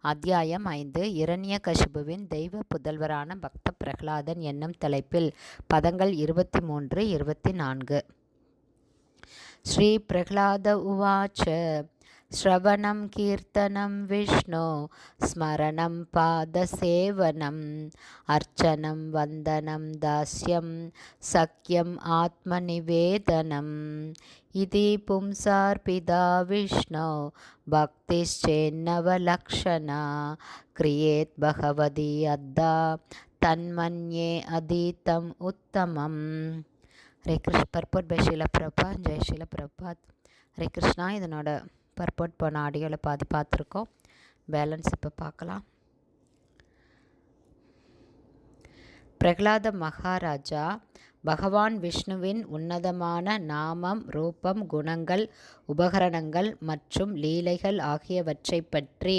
அத்தியாயம் ஐந்து. இரண்ய கசிபுவின் தெய்வ புதல்வரான பக்த பிரகலாதன் என்னும் தலைப்பில் பதங்கள் இருபத்தி மூன்று இருபத்தி நான்கு. ஸ்ரீ பிரகலாத உவாச்ச श्रवणं कीर्तनं विष्णो स्मरणं पादसेवनम् अर्चनं वन्दनं दास्यं सख्यम् आत्मनिवेदनम् इति पुंसार्पिता विष्णो भक्तिश्चेन्नवलक्षणा क्रियेत् भगवती अद्दा तन्मन्ये अधीतम् उत्तमम् ஹரே கிருஷ்ண பர்பட் பை ஷீல பிரபாத் ஜெய் ஷீல பிரபாத் ஹரே கிருஷ்ணா இதனோட பர்பட் போன ஆடியோவில் பாதி பார்த்துருக்கோம். பேலன்ஸ் இப்போ பார்க்கலாம். பிரகலாத மகாராஜா பகவான் விஷ்ணுவின் உன்னதமான நாமம் ரூபம் குணங்கள் உபகரணங்கள் மற்றும் லீலைகள் ஆகியவற்றை பற்றி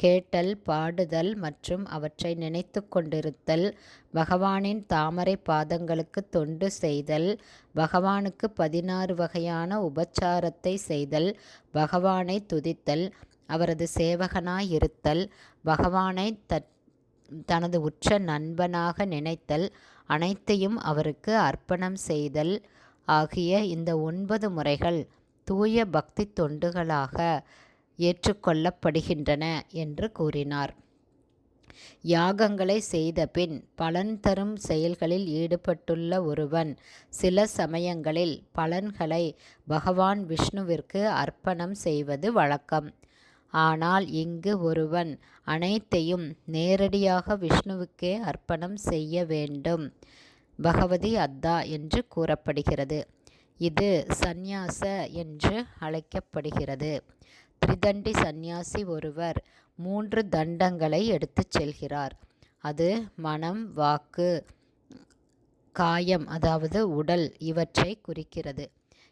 கேட்டல் பாடுதல் மற்றும் அவற்றை நினைத்து கொண்டிருத்தல் பகவானின் தாமரை பாதங்களுக்கு தொண்டு செய்தல் பகவானுக்கு பதினாறு வகையான உபச்சாரத்தை செய்தல் பகவானை துதித்தல் அவரது சேவகனாயிருத்தல் பகவானை தற் தனது உற்ற நண்பனாக நினைத்தல் அனைத்தையும் அவருக்கு அர்ப்பணம் செய்தல் ஆகிய இந்த ஒன்பது முறைகள் தூய பக்தி தொண்டுகளாக ஏற்றுக்கொள்ளப்படுகின்றன என்று கூறினார். யாகங்களை செய்த பின் பலன் தரும் செயல்களில் ஈடுபட்டுள்ள ஒருவன் சில சமயங்களில் பலன்களை பகவான் விஷ்ணுவிற்கு அர்ப்பணம் செய்வது வழக்கம். ஆனால் இங்கு ஒருவன் அனைத்தையும் நேரடியாக விஷ்ணுவுக்கே அர்ப்பணம் செய்ய வேண்டும். பகவதி அத்தா என்று கூறப்படுகிறது. இது சந்நியாச என்று அழைக்கப்படுகிறது. திரிதண்டி சந்நியாசி ஒருவர் மூன்று தண்டங்களை எடுத்துச் செல்கிறார். அது மனம் வாக்கு காயம் அதாவது உடல் இவற்றை குறிக்கிறது.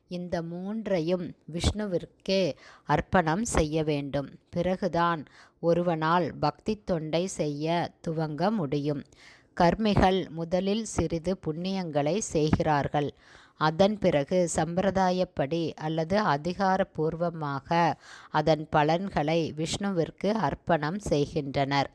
இந்த மூன்றையும் விஷ்ணுவிற்கே அர்ப்பணம் செய்ய வேண்டும். பிறகுதான் ஒருவனால் பக்தி தொண்டை செய்ய துவங்க முடியும். கர்மிகள் முதலில் சிறிது புண்ணியங்களை செய்கிறார்கள். அதன் பிறகு சம்பிரதாயப்படி அல்லது அதிகாரபூர்வமாக அதன் பலன்களை விஷ்ணுவிற்கு அர்ப்பணம் செய்கின்றனர்.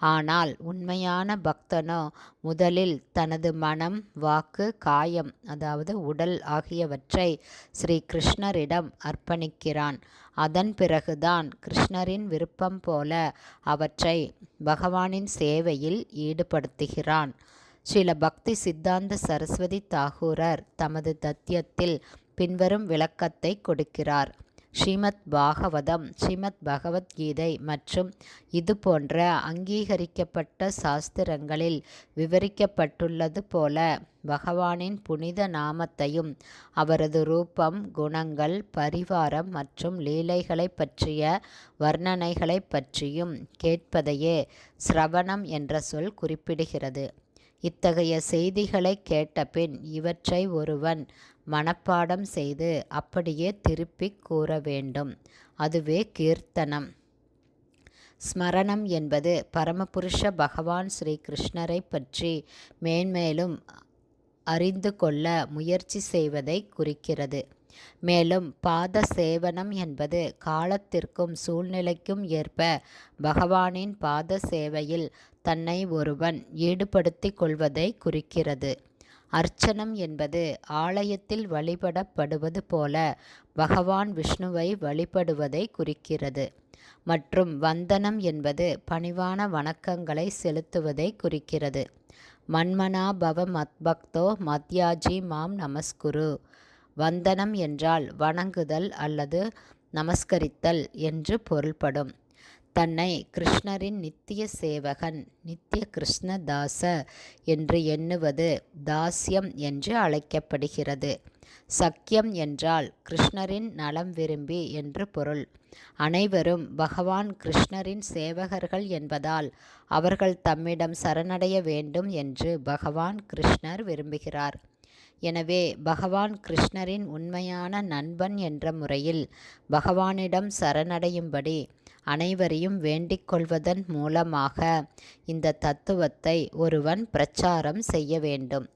ஆனால் உண்மையான பக்தனோ முதலில் தனது மனம் வாக்கு காயம் அதாவது உடல் ஆகியவற்றை ஸ்ரீ கிருஷ்ணரிடம் அர்ப்பணிக்கிறான். அதன் பிறகுதான் கிருஷ்ணரின் விருப்பம் போல அவற்றை பகவானின் சேவையில் ஈடுபடுத்துகிறான். ஸ்ரீல பக்தி சித்தாந்த சரஸ்வதி தாகூரர் தமது தத்தியத்தில் பின்வரும் விளக்கத்தை கொடுக்கிறார். ஸ்ரீமத் பாகவதம் ஸ்ரீமத் பகவத்கீதை மற்றும் இது போன்ற அங்கீகரிக்கப்பட்ட சாஸ்திரங்களில் விவரிக்கப்பட்டுள்ளது போல பகவானின் புனித நாமத்தையும் அவரது ரூபம் குணங்கள் பரிவாரம் மற்றும் லீலைகளை பற்றிய வர்ணனைகளை பற்றியும் கேட்பதையே சிரவணம் என்ற சொல் குறிப்பிடுகிறது. இத்தகைய செய்திகளை கேட்டபின் இவற்றை ஒருவன் மனப்பாடம் செய்து அப்படியே திருப்பிக் கூற வேண்டும் அதுவே கீர்த்தனம். ஸ்மரணம் என்பது பரமபுருஷ பகவான் ஸ்ரீ கிருஷ்ணரை பற்றி மேன்மேலும் அறிந்து கொள்ள முயற்சி செய்வதை குறிக்கிறது. மேலும் பாத சேவனம் என்பது காலத்திற்கும் சூழ்நிலைக்கும் ஏற்ப பகவானின் பாத சேவையில் தன்னை ஒருவன் ஈடுபடுத்தி கொள்வதை குறிக்கிறது. அர்ச்சனம் என்பது ஆலயத்தில் வழிபடப்படுவது போல பகவான் விஷ்ணுவை வழிபடுவதை குறிக்கிறது. மற்றும் வந்தனம் என்பது பணிவான வணக்கங்களை செலுத்துவதை குறிக்கிறது. மன்மனா பவ மத்பக்தோ மத்யாஜி மாம் நமஸ்குரு. வந்தனம் என்றால் வணங்குதல் அல்லது நமஸ்கரித்தல் என்று பொருள்படும். தன்னை கிருஷ்ணரின் நித்திய சேவகன் நித்திய கிருஷ்ணதாச என்று எண்ணுவது தாஸ்யம் என்று அழைக்கப்படுகிறது. சக்கியம் என்றால் கிருஷ்ணரின் நலம் விரும்பி என்று பொருள். அனைவரும் பகவான் கிருஷ்ணரின் சேவகர்கள் என்பதால் அவர்கள் தம்மிடம் சரணடைய வேண்டும் என்று பகவான் கிருஷ்ணர் விரும்புகிறார். எனவே பகவான் கிருஷ்ணரின் உண்மையான நண்பன் என்ற முறையில் பகவானிடம் சரணடையும்படி அனைவரையும் வேண்டிக் கொள்வதன் மூலமாக இந்த தத்துவத்தை ஒருவன் பிரச்சாரம் செய்ய வேண்டும்.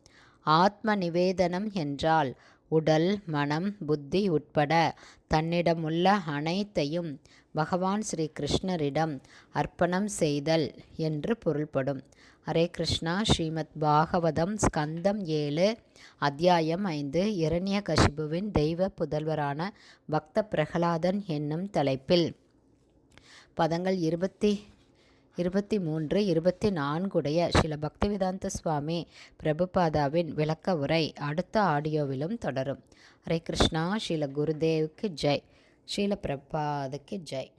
ஆத்ம நிவேதனம் என்றால் உடல் மனம் புத்தி உட்பட தன்னிடமுள்ள அனைத்தையும் பகவான் ஸ்ரீ கிருஷ்ணரிடம் அர்ப்பணம் செய்தல் என்று பொருள்படும். ஹரே கிருஷ்ணா. ஸ்ரீமத் பாகவதம் ஸ்கந்தம் ஏழு அத்தியாயம் ஐந்து இரண்ய கசிபுவின் தெய்வ புதல்வரான பக்த பிரகலாதன் என்னும் தலைப்பில். பதங்கள் இருபத்தி இருபத்தி மூன்று இருபத்தி நான்குடைய சில பக்திவேதாந்த சுவாமி பிரபுபாதாவின் விளக்க உரை அடுத்த ஆடியோவிலும் தொடரும். ஹரே கிருஷ்ணா ஸ்ரீல குருதேவுக்கு ஜெய். ஸ்ரீல பிரபாதுக்கு ஜெய்.